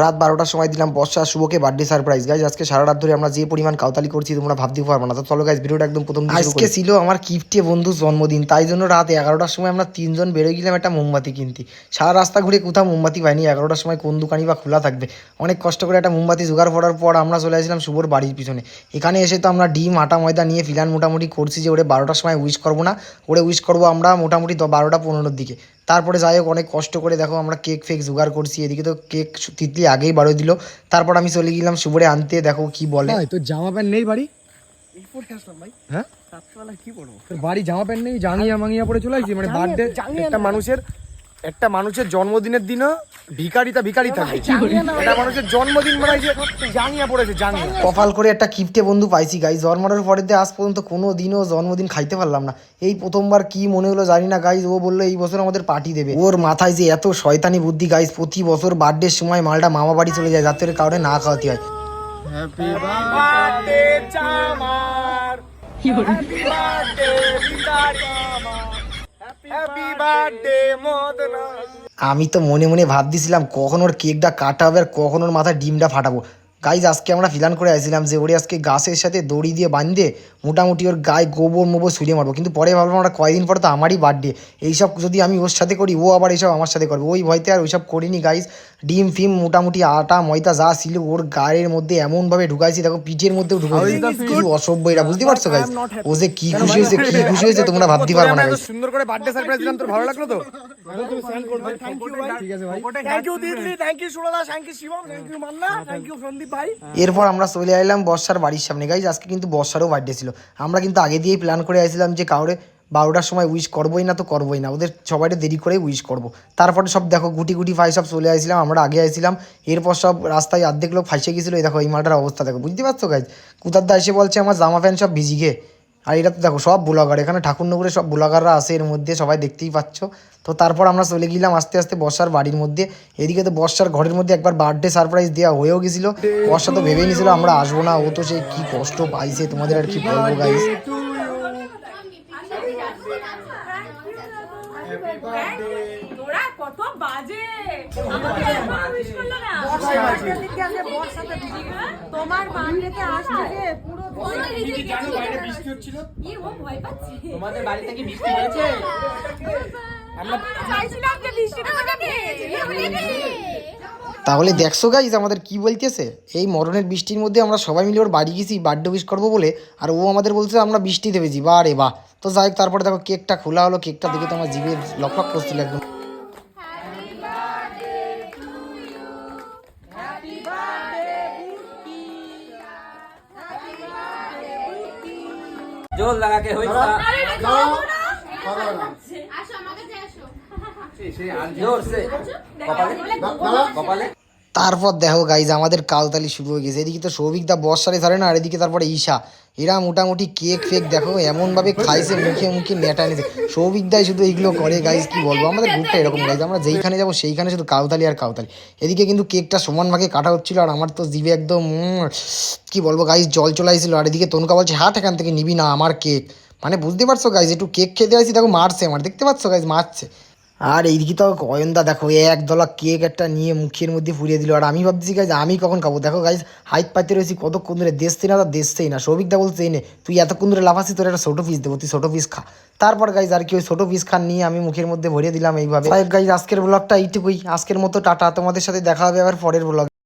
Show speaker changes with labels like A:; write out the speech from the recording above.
A: রাত বারোটার সময় দিলাম বর্ষা শুভকে বার্থডে সারপ্রাইজ গাইজ আজকে সারা রাত ধরে আমরা যে পরিমাণ কাউতালি করছি তোমরা ভাবতে পারব না। তো চলো গাইজ ভিডিওটা একদম প্রথম
B: আজকে
A: ছিল আমার কিফটে বন্ধুর জন্মদিন তাই জন্য রাত এগারোটার সময় আমরা তিনজন বেরোয় গেলাম একটা মোমবাতি কিনতে। সারা রাস্তা ঘুরে কোথাও মোমবাতি পাইনি এগারোটার সময় কোন দোকানই বা খোলা থাকবে। অনেক কষ্ট করে একটা মোমবাতি জোগাড় করার পর আমরা চলে আসলাম শুভর বাড়ির পিছনে। এখানে এসে তো আমরা ডিম আটা ময়দা নিয়ে ফিলান মোটামুটি করছি যে ওরে বারোটার সময় উইশ করব না ওরে উইশ করব আমরা মোটামুটি বারোটা পনেরোর দিকে। তারপরে যাই হোক অনেক কষ্ট করে দেখো আমরা কেক ফেক জোগাড় করছি। এদিকে তো কেক তিতলি আগেই বারো দিল। তারপর আমি চলে গেলাম শুভরে আনতে দেখো কি বলে।
B: তো তোর জামা প্যান্ট নেই বাড়ি? হ্যাঁ? বাড়ি জামা প্যান্ট নেই জাঙ্গিয়া মাঙ্গিয়া পরে চলে আসছি মানে বার্থডে একটা মানুষের একটা মানুষের জন্মদিনের দিনও ভিকারিতা ভিকারি থাকে একটা মানুষের জন্মদিন মানে যে জাঙ্গিয়া পড়েছে জাঙ্গিয়া
A: কপাল করে একটা কিপ্টে বন্ধু পাইছি গাই জন্মানোর পরে দিয়ে আজ পর্যন্ত কোনো দিনও জন্মদিন খাইতে পারলাম না। এই প্রথমবার কি মনে হলো জানি না গাইজ ও বলল এই বছর আমাদের পার্টি দেবে। ওর মাথায় যে এত শয়তানি বুদ্ধি গাইজ প্রতি বছর বার্থডের সময় মালটা মামা বাড়ি চলে যায় যাতে করে কাউরে না খাওয়াতে হয়।
B: বার্থডে জামার হ্যাপি বার্থডে
A: আমি তো মনে মনে ভাবতেছিলাম, কখন ওর কেকটা কাটা হবে আর কখন ওর মাথায় ডিমটা ফাটাবো। গাইজ আজকে আমরা ফিলান করে আসছিলাম যে ওরে আজকে গাছের সাথে দড়ি দিয়ে বাঁধে মোটামুটি ওর গায়ে গোবর মোবর ছুঁড়ে মারবো। কিন্তু পরে ভাবলাম আমরা কয়েকদিন পরে তো আমারই বার্থডে এইসব যদি আমি ওর সাথে করি ও আবার এইসব আমার সাথে করবে। ওই ভয়তে আর ওইসব করিনি গাইজ ডিম ফিম মোটামুটি আটা ময়দা যা ছিল ওর গায়ের মধ্যে এমনভাবে ঢুকাইছি দেখো পিঠের মধ্যেও ঢুকাইছি কি অসভ্য এটা বুঝতে পারছ গাইজ ও যে কি খুশি হয়েছে কি খুশি হয়েছে তোমরা ভাবতে পারব না
B: সুন্দর করে বার্থডে সারপ্রাইজ দিলাম তোর ভালো লাগল তো?
A: এরপর আমরা চলে এলাম বর্ষার বাড়ির সামনে। গাইজ আজকে কিন্তু বর্ষারও বার্থডে ছিল। আমরা কিন্তু আগে দিয়েই প্ল্যান করে আসছিলাম যে কাউরে বারোটার সময় উইশ করবোই না তো করবোই না। ওদের সবাইটা দেরি করে উইশ করব। তারপরে সব দেখো গুটি গুটি ফাই সব চলে আসছিলাম আমরা আগে আসছিলাম এরপর সব রাস্তায় অর্ধেক লোক ফাইসে গেছিল। এই দেখো এই মালটার অবস্থা দেখো। বুঝতে পারছ গাইজ কুতার দা এসে বলছে আমার জামা প্যান্ট সব ভিজি গে আর এটা তো দেখো, সব ব্লগার। এখানে ঠাকুরনগরে সব ব্লগাররা আছে, এর মধ্যে সবাই দেখতেই পাচ্ছ। তো তারপর আমরা চলে গেলাম আস্তে আস্তে বর্ষার বাড়ির মধ্যে। এদিকে তো বর্ষার ঘরের মধ্যে একবার বার্থডে সারপ্রাইজ দেওয়া হয়েও গেছিল। বর্ষা তো ভেবেই নিয়েছিল আমরা আসব না, ও তো সেই কি কষ্ট পাইছে, তোমাদের আর কি বলব
C: না
D: তোমার যে পুরো
C: কি ও ভয় পাচ্ছে।
E: তোমাদের বাড়িতে কি বৃষ্টি হয়েছে
C: যে
A: তাহলে দেখছ গাইজ আমাদের কি বলতেছে? এই মরণের বৃষ্টির মধ্যে আমরা সবাই মিলে ওর বাড়ি গেছি বার্থডে উইশ করব বলে। আর ও আমাদের বলছে আমরা বৃষ্টি দেবেছি। বা রে বা তো যাই হোক তারপরে দেখো কেকটা খোলা হলো কেকটা দেখে তো আমার জিভে লক লক করছিল একদম।
E: জোর লাগা কে হইছা
C: আসো আমার কাছে আসো।
E: জোর সে। কপালে? কপালে?
A: তারপর দেখো গাইজ আমাদের কালতালি শুরু হয়ে গেছে। এদিকে তো সৌভিক দা বর্ষারে ধরে না আর এদিকে তারপরে ঈশা। এরা মোটামুটি কেক ফেক দেখো, এমনভাবে খাইছে, মুখে মুখে নেটা নিছে সৌভিক দাই শুধু এইগুলো করে গাইজ কি বলব? আমাদের গ্রুপটা এরকম গাইজ আমরা যেইখানে যাব সেইখানে শুধু কাউতালি আর কাউতালি। এদিকে কিন্তু কেকটা সমান ভাগে কাটা হচ্ছিল, আর আমার তো জিভে একদম কি বলব গাইজ জল চলাইছিল আর এদিকে তনুকা বলছে, হাট, এখান থেকে নিবি না আমার কেক। মানে বুঝতে পারছ গাইজ একটু কেক খেতে আসি, দেখো, মারছে আমার, দেখতে পাচ্ছ গাইজ মারছে। আর এইদিকে তো অয়নদা দেখো, এক দলা কেক একটা নিয়ে মুখের মধ্যে ফুরিয়ে দিল। আর আমি ভাবছি গাইজ আমি কখন খাব? দেখো গাইজ হাইট পাইতে রয়েছি কতক্ষণ ধরে? দেশতেই না তা দেখছেই না সৌভিকদা বলছে নে, তুই এতক্ষণ ধরে লাফাসি তোর একটা ছোটো পিস দেবো, তুই ছোটো পিস খা। তারপর গাইজ আর কি, ওই ছোটো পিস খান নিয়ে আমি মুখের মধ্যে ভরিয়ে দিলাম এইভাবে। গাইজ আজকের ব্লগটা এইটুকুই। আজকের মতো, টাটা। তোমাদের সাথে দেখা হবে আবার পরের ব্লগ